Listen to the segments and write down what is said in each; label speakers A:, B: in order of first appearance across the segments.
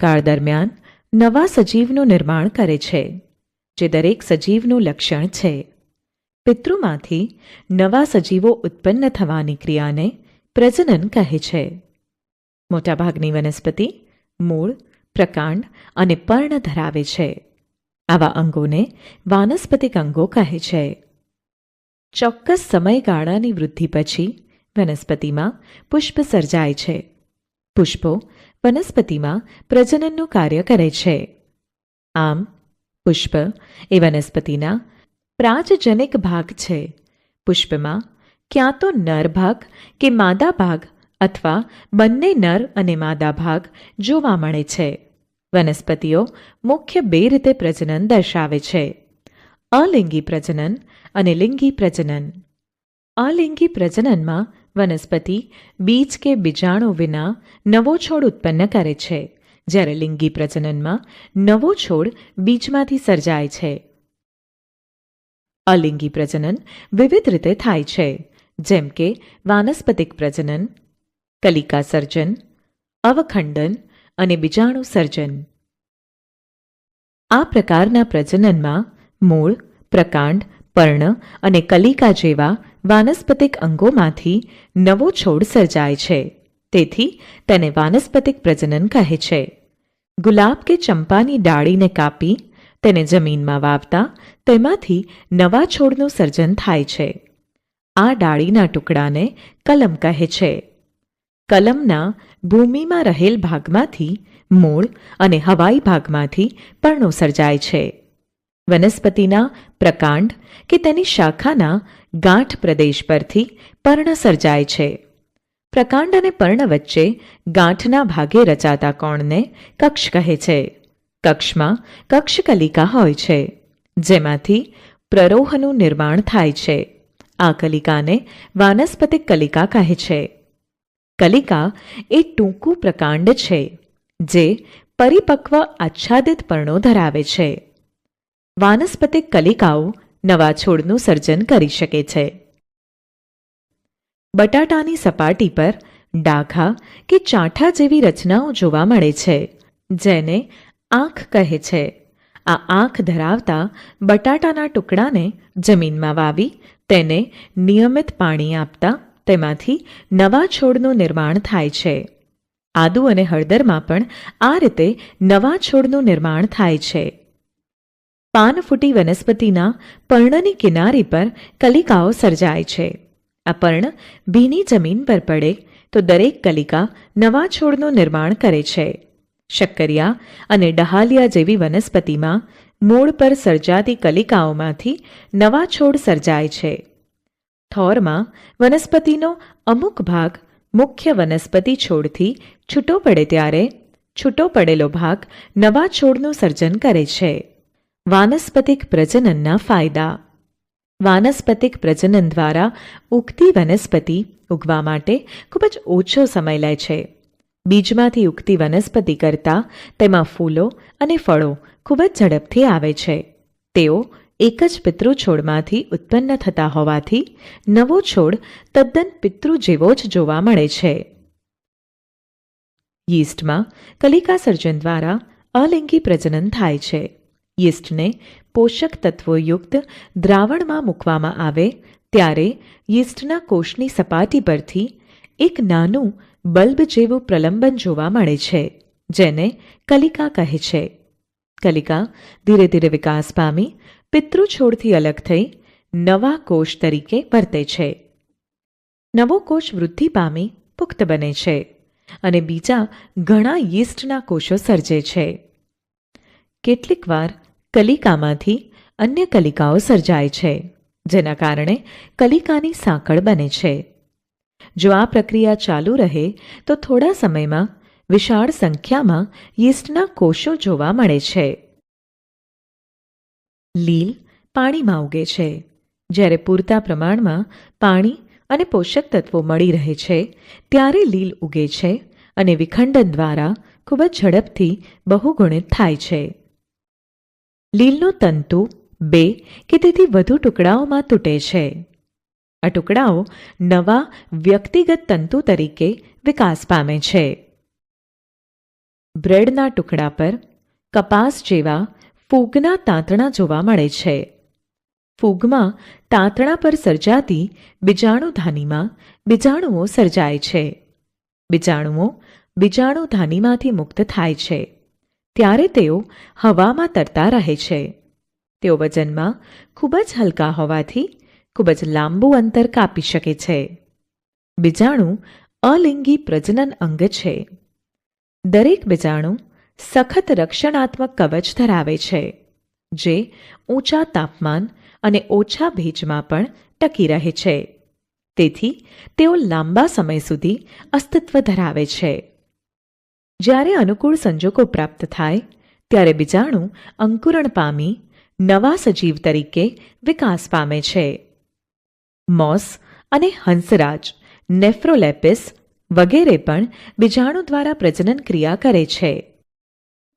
A: કાળ દરમિયાન નવા સજીવનું નિર્માણ કરે છે, જે દરેક સજીવનું લક્ષણ છે. પિતૃમાંથી નવા સજીવો ઉત્પન્ન થવાની ક્રિયાને પ્રજનન કહે છે. મોટાભાગની વનસ્પતિ મૂળ, પ્રકાંડ અને પર્ણ ધરાવે છે. આવા અંગોને વાનસ્પતિક અંગો કહે છે. ચોક્કસ સમયગાળાની વૃદ્ધિ પછી વનસ્પતિમાં પુષ્પ સર્જાય છે. પુષ્પો વનસ્પતિમાં પ્રજનનનું કાર્ય કરે છે. આમ, પુષ્પ એ વનસ્પતિના પ્રાજજનક ભાગ છે. પુષ્પમાં ક્યાં તો નર ભાગ કે માદા ભાગ અથવા બંને નર અને માદા ભાગ જોવા મળે છે. વનસ્પતિઓ મુખ્ય બે રીતે પ્રજનન દર્શાવે છે. અલિંગી પ્રજનન અને લિંગી પ્રજનન. અલિંગી પ્રજનનમાં વનસ્પતિ બીજ કે બીજાણુ વિના નવો છોડ ઉત્પન્ન કરે છે, જ્યારે લિંગી પ્રજનનમાં નવો છોડ બીજમાંથી સર્જાય છે. અલિંગી પ્રજનન વિવિધ રીતે થાય છે, જેમ કે વાનસ્પતિક પ્રજનન, કલિકા સર્જન, અવખંડન અને બીજાણુ સર્જન. આ પ્રકારના પ્રજનનમાં મૂળ, પ્રકાંડ, પર્ણ અને કલિકા જેવા વાનસ્પતિક અંગોમાંથી નવો છોડ સર્જાય છે. તેથી તેને વાનસ્પતિક પ્રજનન કહે છે. ગુલાબ કે ચંપાની ડાળીને કાપી તેને જમીનમાં વાવતા તેમાંથી નવા છોડનું સર્જન થાય છે. આ ડાળીના ટુકડાને કલમ કહે છે. કલમના ભૂમિમાં રહેલ ભાગમાંથી મૂળ અને હવાઈ ભાગમાંથી પર્ણો સર્જાય છે. વનસ્પતિના પ્રકાંડ કે તેની શાખાના ગાંઠ પ્રદેશ પરથી પર્ણ સર્જાય છે. પ્રકાંડ અને પર્ણ વચ્ચે ગાંઠના ભાગે રચાતા કોણને કક્ષ કહે છે. કક્ષમાં કક્ષકલિકા હોય છે, જેમાંથી પ્રરોહનું નિર્માણ થાય છે. આ કલિકાને વાનસ્પતિક કલિકા કહે છે. કલિકા એ ટૂંકું પ્રકાંડ છે, જે પરિપક્વ આચ્છાદિત પર્ણો ધરાવે છે. વાનસ્પતિક કલિકાઓ નવા છોડનું સર્જન કરી શકે છે. બટાટાની સપાટી પર ડાઘા કે ચાંઠા જેવી રચનાઓ જોવા મળે છે, જેને આંખ કહે છે. આ આંખ ધરાવતા બટાટાના ટુકડાને જમીનમાં વાવી, તેને નિયમિત પાણી આપતા તેમાંથી નવા છોડનું નિર્માણ થાય છે. આદુ અને હળદરમાં પણ આ રીતે નવા છોડનું નિર્માણ થાય છે. પાનફૂટી વનસ્પતિના પર્ણની કિનારી પર કલિકાઓ સર્જાય છે. આ પર્ણ ભીની જમીન પર પડે તો દરેક કલિકા નવા છોડનું નિર્માણ કરે છે. શક્કરિયા અને ડહાલિયા જેવી વનસ્પતિમાં મૂળ પર સર્જાતી કલિકાઓમાંથી નવા છોડ સર્જાય છે. થોરમાં વનસ્પતિનો અમુક ભાગ મુખ્ય વનસ્પતિ છોડથી છૂટો પડે ત્યારે છૂટો પડેલો ભાગ નવા છોડનું સર્જન કરે છે. વાનસ્પતિક પ્રજનનના ફાયદા. વાનસ્પતિક પ્રજનન દ્વારા ઉગતી વનસ્પતિ ઉગવા માટે ખૂબ જ ઓછો સમય લે છે. બીજમાંથી ઉગતી વનસ્પતિ કરતાં તેમાં ફૂલો અને ફળો ખૂબ જ ઝડપથી આવે છે. તેઓ એક જ પિતૃ છોડમાંથી ઉત્પન્ન થતા હોવાથી નવો છોડ તદ્દન પિતૃ જેવો જ જોવા મળે છે. યીસ્ટમાં કલિકા સર્જન દ્વારા અલિંગી પ્રજનન થાય છે. યીસ્ટને પોષક તત્વોયુક્ત દ્રાવણમાં મૂકવામાં આવે, ત્યારે યીસ્ટના કોષની સપાટી પરથી એક નાનું બલ્બ જેવું પ્રલંબન જોવા મળે છે, જેને કલિકા કહે છે. કલિકા ધીરે ધીરે વિકાસ પામી પિતૃ છોડથી અલગ થઈ નવા કોષ તરીકે વર્તે છે. નવો કોષ વૃદ્ધિ પામી પુખ્ત બને છે અને બીજા ઘણા યીસ્ટના કોષો સર્જે છે. કેટલીકવાર કલિકામાંથી અન્ય કલિકાઓ સર્જાય છે, જેના કારણે કલિકાની સાંકળ બને છે. જો આ પ્રક્રિયા ચાલુ રહે, તો થોડા સમયમાં વિશાળ સંખ્યામાં યીસ્ટના કોષો જોવા મળે છે. લીલ પાણીમાં ઉગે છે. જ્યારે પૂરતા પ્રમાણમાં પાણી અને પોષક તત્વો મળી રહે છે, ત્યારે લીલ ઉગે છે અને વિખંડન દ્વારા ખૂબ જ ઝડપથી બહુગુણિત થાય છે. લીલનું તંતુ બે કે તેથી વધુ ટુકડાઓમાં તૂટે છે. આ ટુકડાઓ નવા વ્યક્તિગત તંતુ તરીકે વિકાસ પામે છે. બ્રેડના ટુકડા પર કપાસ જેવા ફૂગના તાંતણા જોવા મળે છે. ફૂગમાં તાંતણા પર સર્જાતી બીજાણુધાનીમાં બીજાણુઓ સર્જાય છે. બીજાણુઓ બીજાણુધાનીમાંથી મુક્ત થાય છે. ત્યારે તેઓ હવામાં તરતા રહે છે. તેઓ વજનમાં ખૂબ જ હલકા હોવાથી ખૂબ જ લાંબુ અંતર કાપી શકે છે. બીજાણુ અલિંગી પ્રજનન અંગ છે. દરેક બીજાણુ સખત રક્ષણાત્મક કવચ ધરાવે છે, જે ઊંચા તાપમાન અને ઓછા ભેજમાં પણ ટકી રહે છે. તેથી તેઓ લાંબા સમય સુધી અસ્તિત્વ ધરાવે છે. જ્યારે અનુકૂળ સંજોગો પ્રાપ્ત થાય, ત્યારે બીજાણુ અંકુરણ પામી નવા સજીવ તરીકે વિકાસ પામે છે. મોસ અને હંસરાજ, નેફ્રોલેપિસ વગેરે પણ બીજાણુ દ્વારા પ્રજનન ક્રિયા કરે છે.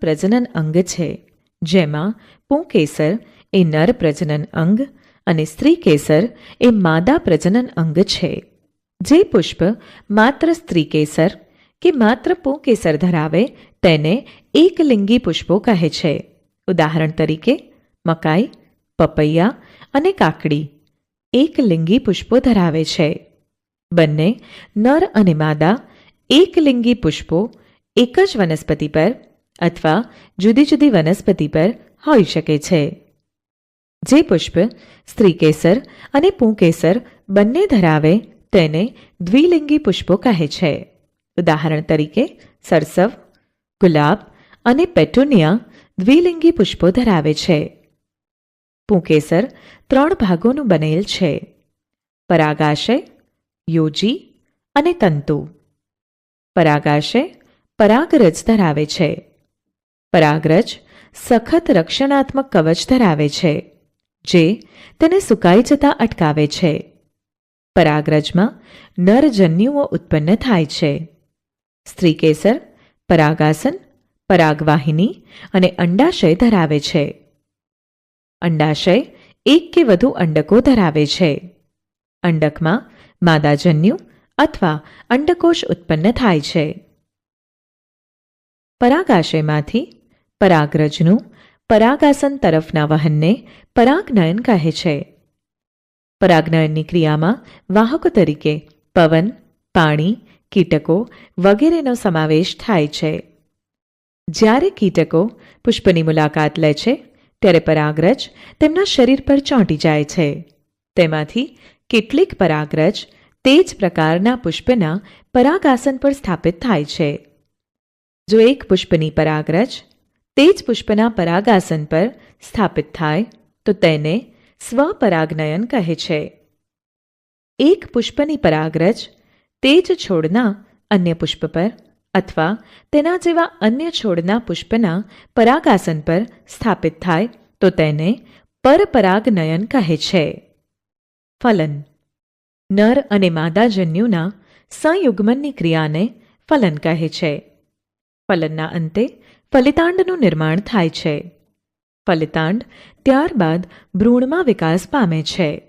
A: પ્રજનન અંગ છે, જેમાં પુંકેસર એ નર પ્રજનન અંગ અને સ્ત્રી કેસર એ માદા પ્રજનન અંગ છે. જે પુષ્પ માત્ર સ્ત્રી કેસર કે માત્ર પુંકેસર ધરાવે તેને એકલિંગી પુષ્પો કહે છે. ઉદાહરણ તરીકે, મકાઈ, પપૈયા અને કાકડી એકલિંગી પુષ્પો ધરાવે છે. બંને નર અને માદા એકલિંગી પુષ્પો એક જ વનસ્પતિ પર અથવા જુદી જુદી વનસ્પતિ પર હોઈ શકે છે. જે પુષ્પ સ્ત્રીકેસર અને પૂંકેસર બંને ધરાવે, તેને દ્વિલિંગી પુષ્પો કહે છે. ઉદાહરણ તરીકે સરસવ, ગુલાબ અને પેટુનિયા દ્વિલિંગી પુષ્પો ધરાવે છે. પુંકેસર ત્રણ ભાગોનું બનેલ છે. પરાગાશય, યોજી અને તંતુ. પરાગાશય પરાગરજ ધરાવે છે. પરાગરજ સખત રક્ષણાત્મક કવચ ધરાવે છે, જે તેને સુકાઈ જતા અટકાવે છે. પરાગરજમાં નરજન્યુઓ ઉત્પન્ન થાય છે. સ્ત્રીકેસર, પરાગાસન, પરાગવાહિની અને અંડાશય ધરાવે છે. અંડાશય એક કે વધુ અંડકો ધરાવે છે. અંડકમાં માદાજન્યુ અથવા અંડકોશ ઉત્પન્ન થાય છે. પરાગાશયમાંથી પરાગરજનું પરાગાસન તરફના વહનને પરાગનયન કહે છે. પરાગનયનની ક્રિયામાં વાહકો તરીકે પવન, પાણી કીટકો વગેરેનો સમાવેશ થાય છે. જ્યારે કીટકો પુષ્પની મુલાકાત લે છે, ત્યારે પરાગરજ તેમના શરીર પર ચોંટી જાય છે. તેમાંથી કેટલીક પરાગરજ તે જ પ્રકારના પુષ્પના પરાગાસન પર સ્થાપિત થાય છે. જો એક પુષ્પની પરાગરજ તે જ પુષ્પના પરાગાસન પર સ્થાપિત થાય, તો તેને સ્વપરાગનયન કહે છે. એક પુષ્પની પરાગરજ તે જ છોડના અન્ય પુષ્પ પર અથવા તેના જેવા અન્ય છોડના પુષ્પના પરાગાસન પર સ્થાપિત થાય તો તેને પરપરાગનયન કહે છે. ફલન. નર અને માદાજન્યુના સંયુગ્મનની ક્રિયાને ફલન કહે છે. ફલનના અંતે ફલિતાંડનું નિર્માણ થાય છે. ફલિતાંડ ત્યારબાદ ભ્રૂણમાં વિકાસ પામે છે.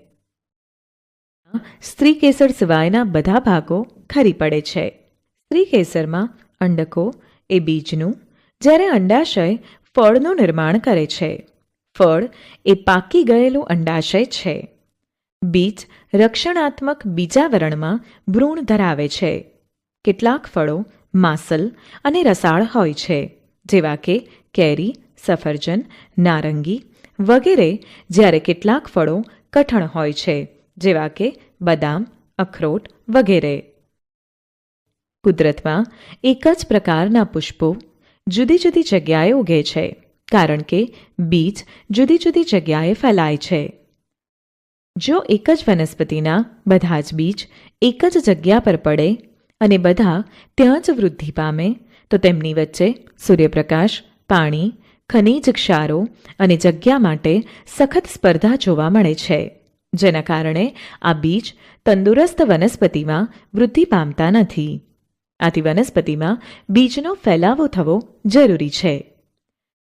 A: સ્ત્રી કેસર સિવાયના બધા ભાગો ખરી પડે છે. સ્ત્રી કેસરમાં અંડકો એ બીજનું, જ્યારે અંડાશય ફળનું નિર્માણ કરે છે. ફળ એ પાકી ગયેલું અંડાશય છે. બીજ રક્ષણાત્મક બીજા વરણમાં ભ્રૂણ ધરાવે છે. કેટલાક ફળો માસલ અને રસાળ હોય છે, જેવા કે કેરી, સફરજન, નારંગી વગેરે, જ્યારે કેટલાક ફળો કઠણ હોય છે. જેવા કે બદામ, અખરોટ વગેરે. કુદરતમાં એક જ પ્રકારના પુષ્પો જુદી જુદી જગ્યાએ ઉગે છે, કારણ કે બીજ જુદી જુદી જગ્યાએ ફેલાય છે. જો એક જ વનસ્પતિના બધા જ બીજ એક જ જગ્યા પર પડે અને બધા ત્યાં જ વૃદ્ધિ પામે, તો તેમની વચ્ચે સૂર્યપ્રકાશ, પાણી, ખનિજ ક્ષારો અને જગ્યા માટે સખત સ્પર્ધા જોવા મળે છે. જેના કારણે આ બીજ તંદુરસ્ત વનસ્પતિમાં વૃદ્ધિ પામતા નથી. આથી વનસ્પતિમાં બીજનો ફેલાવો થવો જરૂરી છે.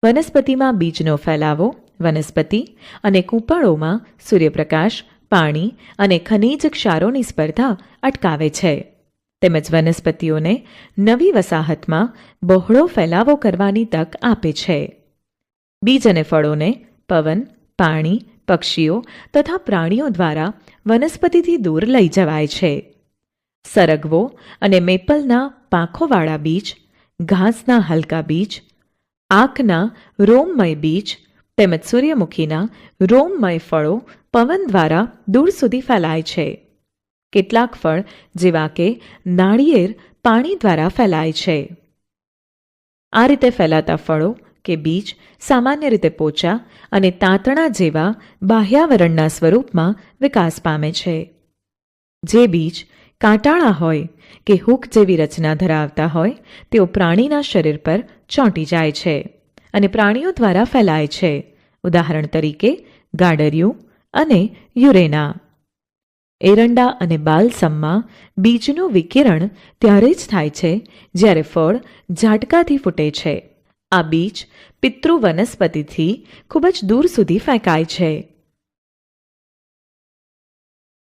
A: વનસ્પતિમાં બીજનો ફેલાવો વનસ્પતિ અને કૂંપળોમાં સૂર્યપ્રકાશ, પાણી અને ખનિજ ક્ષારોની સ્પર્ધા અટકાવે છે. તેમજ વનસ્પતિઓને નવી વસાહતમાં બહોળો ફેલાવો કરવાની તક આપે છે. બીજ અને ફળોને પવન, પાણી પક્ષીઓ તથા પ્રાણીઓ દ્વારા વનસ્પતિથી દૂર લઈ જવાય છે. સરગવો અને મેપલના પાંખોવાળા બીજ ઘાસના હલકા બીજ આંખના રોમમય બીજ તેમજ સૂર્યમુખીના રોમમય ફળો પવન દ્વારા દૂર સુધી ફેલાય છે. કેટલાક ફળ જેવા કે નાળિયેર પાણી દ્વારા ફેલાય છે. આ રીતે ફેલાતા ફળો કે બીજ સામાન્ય રીતે પોચા અને તાંતણા જેવા બાહ્યાવરણના સ્વરૂપમાં વિકાસ પામે છે. જે બીજ કાંટાળા હોય કે હૂક જેવી રચના ધરાવતા હોય, તેઓ પ્રાણીના શરીર પર ચોંટી જાય છે અને પ્રાણીઓ દ્વારા ફેલાય છે. ઉદાહરણ તરીકે, ગાડરિયું અને યુરેના. એરંડા અને બાલસમમાં બીજનું વિકિરણ ત્યારે જ થાય છે જ્યારે ફળ ઝાટકાથી ફૂટે છે. આ બીજ પિતૃ વનસ્પતિથી ખૂબ જ દૂર સુધી ફેંકાય છે.